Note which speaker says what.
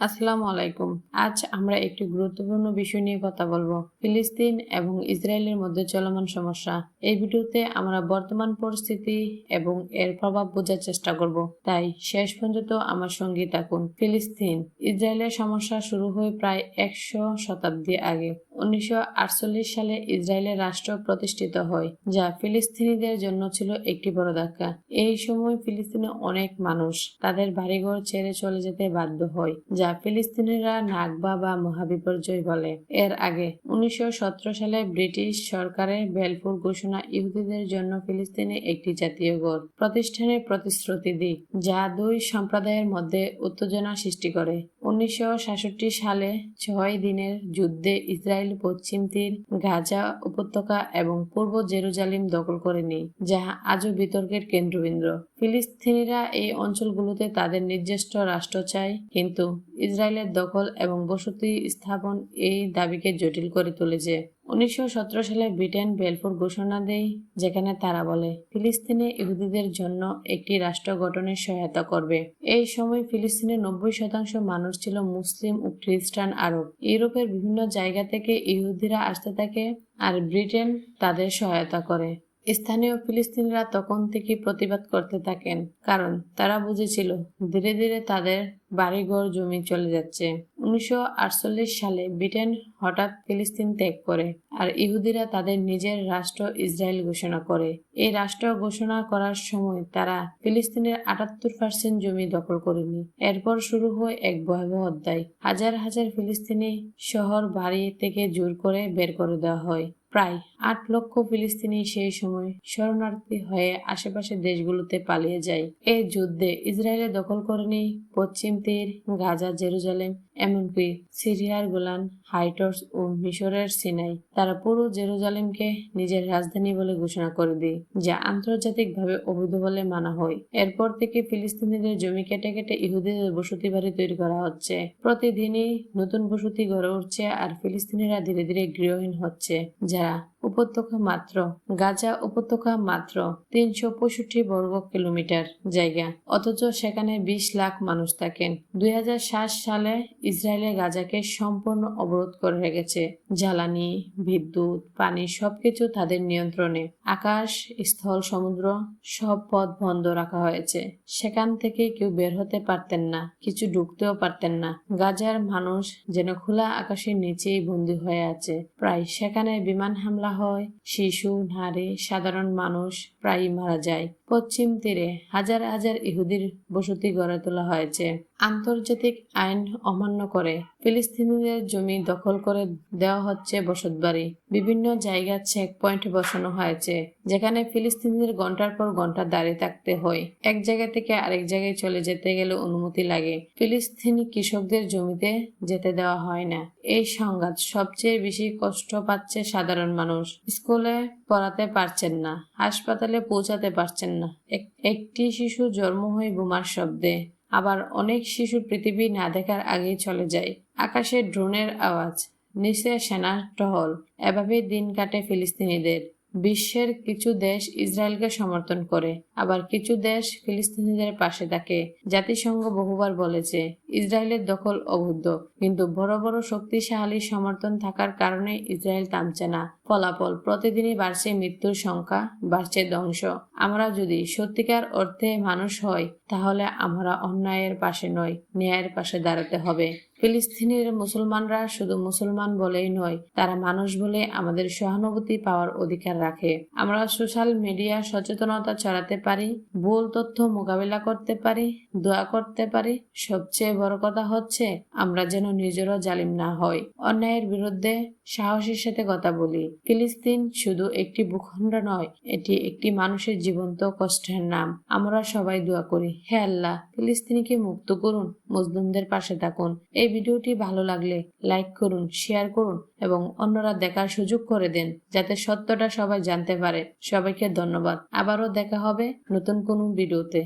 Speaker 1: আসসালামু আলাইকুম। আজ আমরা একটি গুরুত্বপূর্ণ বিষয় নিয়ে কথা বলব। ফিলিস্তিন এবং ইসরায়েলের মধ্যে চলমান সমস্যা। এই ভিডিওতে আমরা বর্তমান পরিস্থিতি এবং এর প্রভাব বোঝার চেষ্টা করব। তাই শেষ পর্যন্ত আমার সঙ্গে থাকুন। ফিলিস্তিন, ইসরায়েলের সমস্যা শুরু হয় প্রায় একশো শতাব্দী আগে। উনিশশো আটচল্লিশ সালে ইসরায়েলের রাষ্ট্র প্রতিষ্ঠিত হয়, যা ফিলিস্তিনিদের জন্য ছিল একটি বড় ধাক্কা। এই সময় ফিলিস্তিনে অনেক মানুষ তাদের বাড়িঘর ছেড়ে চলে যেতে বাধ্য হয়, যা ফিলিস্তিনিরা নাগবা বা মহাবিপর্যয় বলে। এর আগে উনিশশো সতেরো সালে ব্রিটিশ সরকারের বেলফুর ঘোষণা ইহুদিদের জন্য ফিলিস্তিনে একটি জাতীয় গড় প্রতিষ্ঠানের প্রতিশ্রুতি দিক যা দুই সম্প্রদায়ের মধ্যে উত্তেজনা সৃষ্টি করে। উনিশশো সাতষট্টি সালে ছয় দিনের যুদ্ধে ইসরায়েল পশ্চিম তীর গাজা উপত্যকা এবং পূর্ব জেরুজালিম দখল করে নেয়, যাহা আজও বিতর্কের কেন্দ্রবিন্দু। ফিলিস্তিনিরা এই অঞ্চলগুলোতে তাদের নির্দিষ্ট রাষ্ট্র চায়, কিন্তু ইসরায়েলের দখল এবং বসতি স্থাপন এই দাবিকে জটিল করে তুলেছে। উনিশশো সতেরো সালে ব্রিটেন বেলফোর ঘোষণা দেয়, যেখানে তারা বলে, ফিলিস্তিনে ইহুদিদের জন্য একটি রাষ্ট্র গঠনের সহায়তা করবে। এই সময় ফিলিস্তিনের নব্বই শতাংশ মানুষ ছিল মুসলিম ও খ্রিস্টান আরব। ইউরোপের বিভিন্ন জায়গা থেকে ইহুদিরা আসতে থাকে আর ব্রিটেন তাদের সহায়তা করে। স্থানীয় ফিলিস্তিনিরা তখন থেকে প্রতিবাদ করতে থাকেন, কারণ তারা বুঝেছিল ধীরে ধীরে তাদের বাড়িঘর জমি চলে যাচ্ছে। উনিশশো সালে ব্রিটেন হঠাৎ ফিলিস্তিন ত্যাগ করে আর ইহুদিরা তাদের নিজের রাষ্ট্র ইসরায়েল ঘোষণা করে। এই রাষ্ট্র ঘোষণা করার সময় তারা ফিলিস্তিনের আটাত্তর পার্সেন্ট জমি দখল করেনি। এরপর শুরু হয় এক ভয়াবহ অধ্যায়। হাজার হাজার ফিলিস্তিনি শহর বাড়ি থেকে জোর করে বের করে দেওয়া হয়। প্রায় আট লক্ষ ফিলিস্তিনি সেই সময় শরণার্থী হয়ে আশেপাশের দেশগুলোতে পালিয়ে যায়। এই যুদ্ধে ইসরায়েলে দখল করে নেই পশ্চিম তীর, গাজা, জেরুজালেম, এমনকি সিরিয়ার গোলান, হাইটর্স ও মিশরের সিনাই। তারা পুরো জেরুজালেমকে নিজের রাজধানী বলে ঘোষণা করে দেয়, যা আন্তর্জাতিকভাবে অবৈধ বলে মানা হয়। এরপর থেকে ফিলিস্তিনিদের জমি কেটে কেটে ইহুদিদের বসতি বাড়ি তৈরি করা হচ্ছে। প্রতিদিনই নতুন বসতি গড়ে উঠছে আর ফিলিস্তিনিরা ধীরে ধীরে গৃহহীন হচ্ছে, যারা উপত্যকা মাত্র। গাজা উপত্যকা মাত্র তিনশো পঁয়ষট্টি বর্গ কিলোমিটার জায়গা। অথচ সেখানে বিশ লাখ মানুষ থাকেন। দুই সালে ইসরায়েলের গাজাকে সম্পূর্ণ অবরোধ করে রেখেছে। জ্বালানি, বিদ্যুৎ, পানি সবকিছু তাদের নিয়ন্ত্রণে। আকাশ, স্থল, সমুদ্র সব পথ বন্ধ রাখা হয়েছে। সেখান থেকে কেউ বের হতে পারতেন না, কিছু ঢুকতেও পারতেন না। গাজার মানুষ যেন খোলা আকাশের নিচেই বন্দী হয়ে আছে। প্রায় সেখানে বিমান হামলা হয় শিশু নারী সাধারণ মানুষ প্রায়ই মারা যায়। পশ্চিম তীরে হাজার হাজার ইহুদির বসতি গড়ে তোলা হয়েছে। আন্তর্জাতিক আইন অমান্য করে ফিলিস্তিনিদের জমি দখল করে দেওয়া হচ্ছে বসতবাড়ি। বিভিন্ন জায়গায় চেক পয়েন্ট বসানো হয়েছে, যেখানে ফিলিস্তিনিদের ঘণ্টার পর ঘণ্টা দাঁড়িয়ে থাকতে হয়। এক জায়গা থেকে আরেক জায়গায় চলে যেতে গেলে অনুমতি লাগে। ফিলিস্তিনি কৃষকদের জমিতে যেতে দেওয়া হয় না। এই সংঘাত সবচেয়ে বেশি কষ্ট পাচ্ছে সাধারণ মানুষ। স্কুলে পড়াতে পারছেন না, হাসপাতালে পৌঁছাতে পারছেন না একটি শিশু জন্ম হয়ে বোমার শব্দে আবার অনেক শিশু পৃথিবী না দেখার আগেই চলে যায়। আকাশে ড্রোনের আওয়াজ, নিচে সেনা টহল, এভাবেই দিন কাটে ফিলিস্তিনিদের। বিশ্বের কিছু দেশ ইসরায়েলকে সমর্থন করে, আবার কিছু দেশ ফিলিস্তিনিদের পাশে থাকে। জাতিসংঘ বহুবার বলেছে, ইসরায়েলের দখল অবৈধ, কিন্তু বড় বড় শক্তিশালী সমর্থন থাকার কারণে ইসরায়েল থামছে না। ফলাফল, প্রতিদিনই বাড়ছে মৃত্যুর সংখ্যা, বাড়ছে ধ্বংস। আমরা যদি সত্যিকার অর্থে মানুষ হই, তাহলে আমরা অন্যায়ের পাশে নয় ন্যায়ের পাশে দাঁড়াতে হবে। ফিলিস্তিনের মুসলমানরা শুধু মুসলমান বলেই নয়, তারা মানুষ বলে আমাদের সহানুভূতি পাওয়ার অধিকার রাখে। আমরা সোশ্যাল মিডিয়া সচেতনতা ছড়াতে পারি, ভুল তথ্য মোকাবিলা করতে পারি, দোয়া করতে পারি। সবচেয়ে বড় কথা হচ্ছে, আমরা যেন নিজেরও জালিম না হই। অন্যায়ের বিরুদ্ধে সাহসের সাথে কথা বলি। ফিলিস্তিন শুধু একটি ভূখণ্ড নয়, এটি একটি মানুষের জীবন্ত কষ্টের নাম। আমরা সবাই দোয়া করি, হে আল্লাহ, ফিলিস্তিনিকে মুক্ত করুন, মুসলিমদের পাশে থাকুন। এই ভিডিওটি ভালো লাগলে লাইক করুন শেয়ার করুন এবং অন্যরা দেখার সুযোগ করে দেন যাতে সত্যটা সবাই জানতে পারে। সবাইকে ধন্যবাদ। আবারও দেখা হবে নতুন কোনো ভিডিওতে।